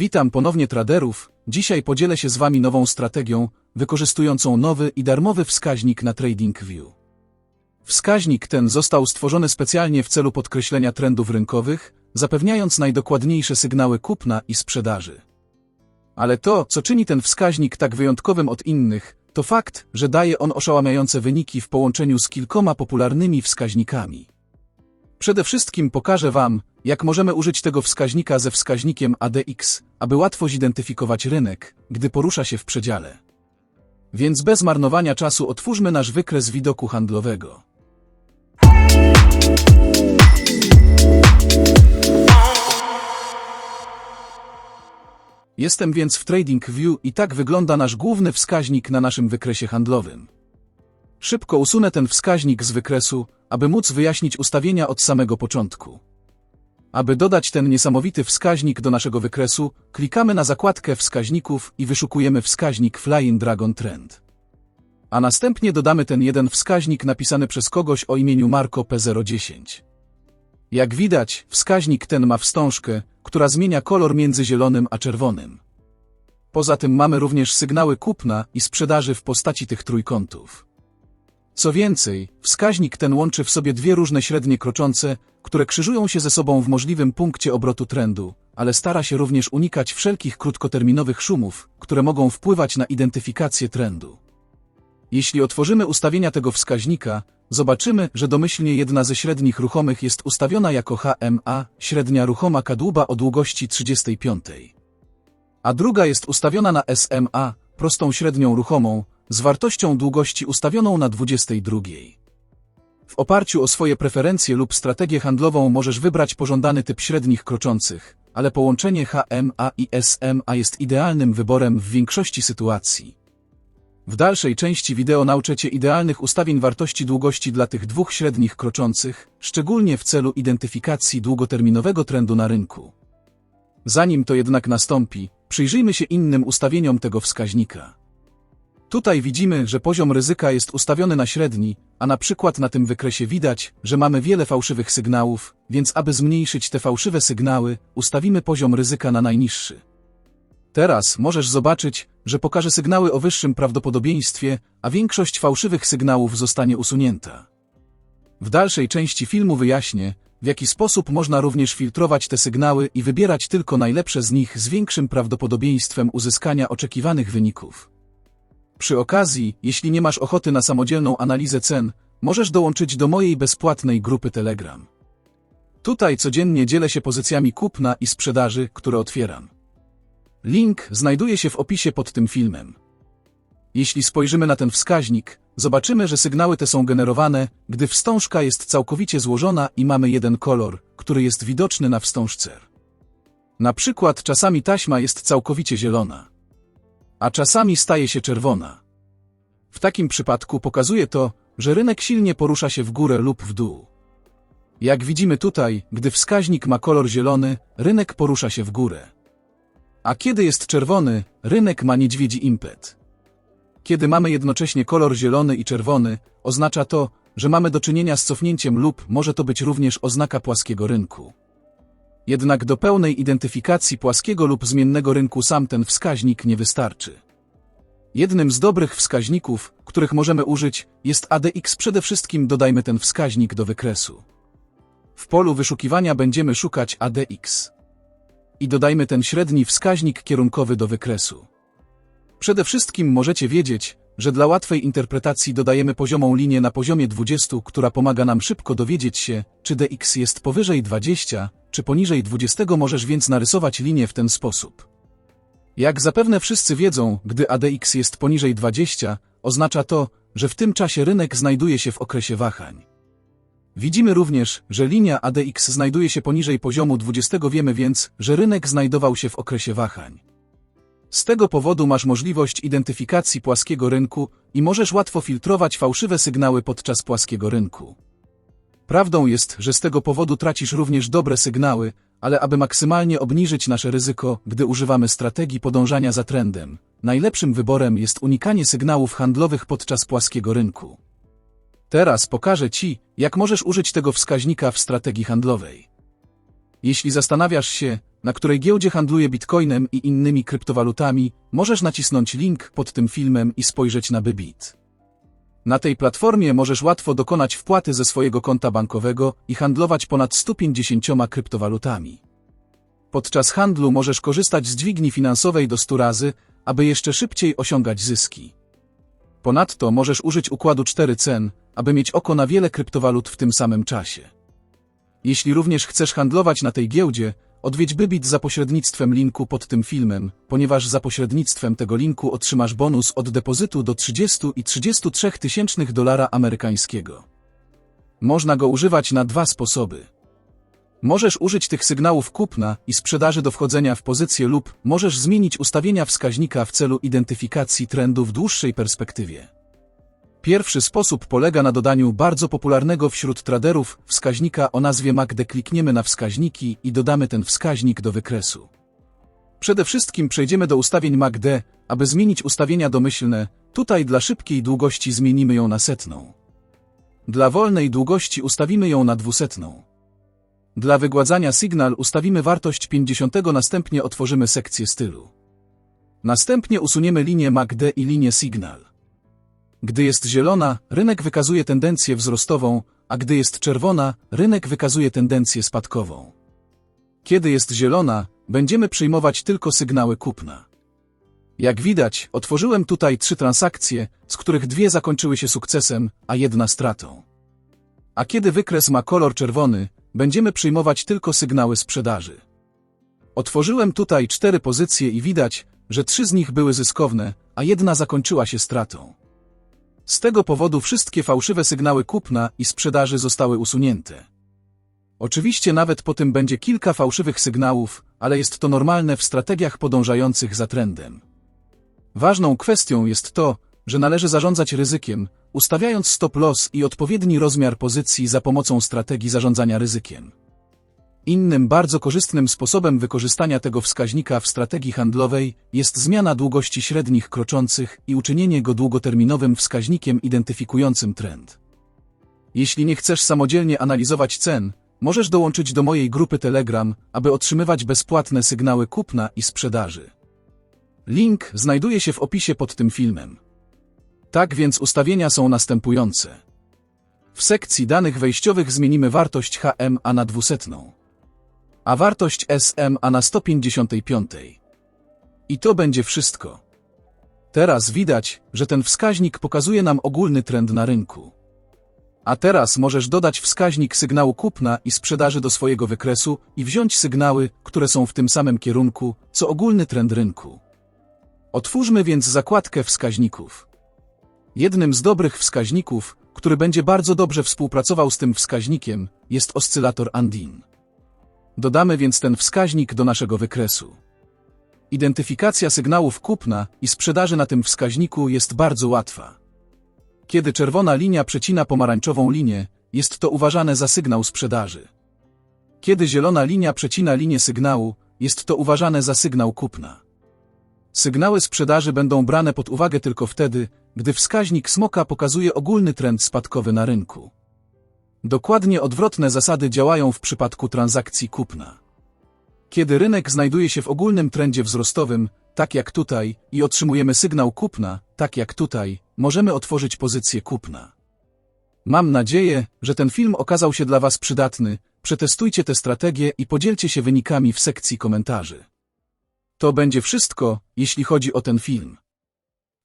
Witam ponownie traderów. Dzisiaj podzielę się z Wami nową strategią, wykorzystującą nowy i darmowy wskaźnik na TradingView. Wskaźnik ten został stworzony specjalnie w celu podkreślenia trendów rynkowych, zapewniając najdokładniejsze sygnały kupna i sprzedaży. Ale to, co czyni ten wskaźnik tak wyjątkowym od innych, to fakt, że daje on oszałamiające wyniki w połączeniu z kilkoma popularnymi wskaźnikami. Przede wszystkim pokażę Wam, jak możemy użyć tego wskaźnika ze wskaźnikiem ADX, aby łatwo zidentyfikować rynek, gdy porusza się w przedziale. Więc bez marnowania czasu otwórzmy nasz wykres widoku handlowego. Jestem więc w TradingView i tak wygląda nasz główny wskaźnik na naszym wykresie handlowym. Szybko usunę ten wskaźnik z wykresu, aby móc wyjaśnić ustawienia od samego początku. Aby dodać ten niesamowity wskaźnik do naszego wykresu, klikamy na zakładkę wskaźników i wyszukujemy wskaźnik Flying Dragon Trend. A następnie dodamy ten jeden wskaźnik napisany przez kogoś o imieniu Marco P010. Jak widać, wskaźnik ten ma wstążkę, która zmienia kolor między zielonym a czerwonym. Poza tym mamy również sygnały kupna i sprzedaży w postaci tych trójkątów. Co więcej, wskaźnik ten łączy w sobie dwie różne średnie kroczące, które krzyżują się ze sobą w możliwym punkcie obrotu trendu, ale stara się również unikać wszelkich krótkoterminowych szumów, które mogą wpływać na identyfikację trendu. Jeśli otworzymy ustawienia tego wskaźnika, zobaczymy, że domyślnie jedna ze średnich ruchomych jest ustawiona jako HMA, średnia ruchoma kadłuba o długości 35. A druga jest ustawiona na SMA, prostą średnią ruchomą, z wartością długości ustawioną na 22. W oparciu o swoje preferencje lub strategię handlową możesz wybrać pożądany typ średnich kroczących, ale połączenie HMA i SMA jest idealnym wyborem w większości sytuacji. W dalszej części wideo nauczę Cię idealnych ustawień wartości długości dla tych dwóch średnich kroczących, szczególnie w celu identyfikacji długoterminowego trendu na rynku. Zanim to jednak nastąpi, przyjrzyjmy się innym ustawieniom tego wskaźnika. Tutaj widzimy, że poziom ryzyka jest ustawiony na średni, a na przykład na tym wykresie widać, że mamy wiele fałszywych sygnałów, więc aby zmniejszyć te fałszywe sygnały, ustawimy poziom ryzyka na najniższy. Teraz możesz zobaczyć, że pokaże sygnały o wyższym prawdopodobieństwie, a większość fałszywych sygnałów zostanie usunięta. W dalszej części filmu wyjaśnię, w jaki sposób można również filtrować te sygnały i wybierać tylko najlepsze z nich z większym prawdopodobieństwem uzyskania oczekiwanych wyników. Przy okazji, jeśli nie masz ochoty na samodzielną analizę cen, możesz dołączyć do mojej bezpłatnej grupy Telegram. Tutaj codziennie dzielę się pozycjami kupna i sprzedaży, które otwieram. Link znajduje się w opisie pod tym filmem. Jeśli spojrzymy na ten wskaźnik, zobaczymy, że sygnały te są generowane, gdy wstążka jest całkowicie złożona i mamy jeden kolor, który jest widoczny na wstążce. Na przykład czasami taśma jest całkowicie zielona, a czasami staje się czerwona. W takim przypadku pokazuje to, że rynek silnie porusza się w górę lub w dół. Jak widzimy tutaj, gdy wskaźnik ma kolor zielony, rynek porusza się w górę. A kiedy jest czerwony, rynek ma niedźwiedzi impet. Kiedy mamy jednocześnie kolor zielony i czerwony, oznacza to, że mamy do czynienia z cofnięciem lub może to być również oznaka płaskiego rynku. Jednak do pełnej identyfikacji płaskiego lub zmiennego rynku sam ten wskaźnik nie wystarczy. Jednym z dobrych wskaźników, których możemy użyć, jest ADX. Przede wszystkim dodajmy ten wskaźnik do wykresu. W polu wyszukiwania będziemy szukać ADX i dodajmy ten średni wskaźnik kierunkowy do wykresu. Przede wszystkim możecie wiedzieć, że dla łatwej interpretacji dodajemy poziomą linię na poziomie 20, która pomaga nam szybko dowiedzieć się, czy dx jest powyżej 20, czy poniżej 20 możesz więc narysować linię w ten sposób. Jak zapewne wszyscy wiedzą, gdy ADX jest poniżej 20, oznacza to, że w tym czasie rynek znajduje się w okresie wahań. Widzimy również, że linia ADX znajduje się poniżej poziomu 20. Wiemy więc, że rynek znajdował się w okresie wahań. Z tego powodu masz możliwość identyfikacji płaskiego rynku i możesz łatwo filtrować fałszywe sygnały podczas płaskiego rynku. Prawdą jest, że z tego powodu tracisz również dobre sygnały, ale aby maksymalnie obniżyć nasze ryzyko, gdy używamy strategii podążania za trendem, najlepszym wyborem jest unikanie sygnałów handlowych podczas płaskiego rynku. Teraz pokażę Ci, jak możesz użyć tego wskaźnika w strategii handlowej. Jeśli zastanawiasz się, na której giełdzie handluje bitcoinem i innymi kryptowalutami, możesz nacisnąć link pod tym filmem i spojrzeć na Bybit. Na tej platformie możesz łatwo dokonać wpłaty ze swojego konta bankowego i handlować ponad 150 kryptowalutami. Podczas handlu możesz korzystać z dźwigni finansowej do 100 razy, aby jeszcze szybciej osiągać zyski. Ponadto możesz użyć układu 4 cen, aby mieć oko na wiele kryptowalut w tym samym czasie. Jeśli również chcesz handlować na tej giełdzie, odwiedź Bybit za pośrednictwem linku pod tym filmem, ponieważ za pośrednictwem tego linku otrzymasz bonus od depozytu do 30 i 33 tysięcznych dolara amerykańskiego. Można go używać na dwa sposoby. Możesz użyć tych sygnałów kupna i sprzedaży do wchodzenia w pozycję lub możesz zmienić ustawienia wskaźnika w celu identyfikacji trendu w dłuższej perspektywie. Pierwszy sposób polega na dodaniu bardzo popularnego wśród traderów wskaźnika o nazwie MACD. Klikniemy na wskaźniki i dodamy ten wskaźnik do wykresu. Przede wszystkim przejdziemy do ustawień MACD, aby zmienić ustawienia domyślne. Tutaj dla szybkiej długości zmienimy ją na setną. Dla wolnej długości ustawimy ją na dwusetną. Dla wygładzania sygnał ustawimy wartość 50, następnie otworzymy sekcję stylu. Następnie usuniemy linię MACD i linię Signal. Gdy jest zielona, rynek wykazuje tendencję wzrostową, a gdy jest czerwona, rynek wykazuje tendencję spadkową. Kiedy jest zielona, będziemy przyjmować tylko sygnały kupna. Jak widać, otworzyłem tutaj trzy transakcje, z których dwie zakończyły się sukcesem, a jedna stratą. A kiedy wykres ma kolor czerwony, będziemy przyjmować tylko sygnały sprzedaży. Otworzyłem tutaj cztery pozycje i widać, że trzy z nich były zyskowne, a jedna zakończyła się stratą. Z tego powodu wszystkie fałszywe sygnały kupna i sprzedaży zostały usunięte. Oczywiście nawet po tym będzie kilka fałszywych sygnałów, ale jest to normalne w strategiach podążających za trendem. Ważną kwestią jest to, że należy zarządzać ryzykiem, ustawiając stop loss i odpowiedni rozmiar pozycji za pomocą strategii zarządzania ryzykiem. Innym bardzo korzystnym sposobem wykorzystania tego wskaźnika w strategii handlowej jest zmiana długości średnich kroczących i uczynienie go długoterminowym wskaźnikiem identyfikującym trend. Jeśli nie chcesz samodzielnie analizować cen, możesz dołączyć do mojej grupy Telegram, aby otrzymywać bezpłatne sygnały kupna i sprzedaży. Link znajduje się w opisie pod tym filmem. Tak więc ustawienia są następujące. W sekcji danych wejściowych zmienimy wartość HMA na dwusetną a wartość SMA na 155. I to będzie wszystko. Teraz widać, że ten wskaźnik pokazuje nam ogólny trend na rynku. A teraz możesz dodać wskaźnik sygnału kupna i sprzedaży do swojego wykresu i wziąć sygnały, które są w tym samym kierunku, co ogólny trend rynku. Otwórzmy więc zakładkę wskaźników. Jednym z dobrych wskaźników, który będzie bardzo dobrze współpracował z tym wskaźnikiem, jest oscylator Andin. Dodamy więc ten wskaźnik do naszego wykresu. Identyfikacja sygnałów kupna i sprzedaży na tym wskaźniku jest bardzo łatwa. Kiedy czerwona linia przecina pomarańczową linię, jest to uważane za sygnał sprzedaży. Kiedy zielona linia przecina linię sygnału, jest to uważane za sygnał kupna. Sygnały sprzedaży będą brane pod uwagę tylko wtedy, gdy wskaźnik smoka pokazuje ogólny trend spadkowy na rynku. Dokładnie odwrotne zasady działają w przypadku transakcji kupna. Kiedy rynek znajduje się w ogólnym trendzie wzrostowym, tak jak tutaj, i otrzymujemy sygnał kupna, tak jak tutaj, możemy otworzyć pozycję kupna. Mam nadzieję, że ten film okazał się dla Was przydatny. Przetestujcie tę strategię i podzielcie się wynikami w sekcji komentarzy. To będzie wszystko, jeśli chodzi o ten film.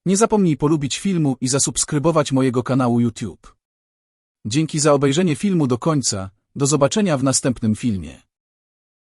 Nie zapomnij polubić filmu i zasubskrybować mojego kanału YouTube. Dzięki za obejrzenie filmu do końca. Do zobaczenia w następnym filmie.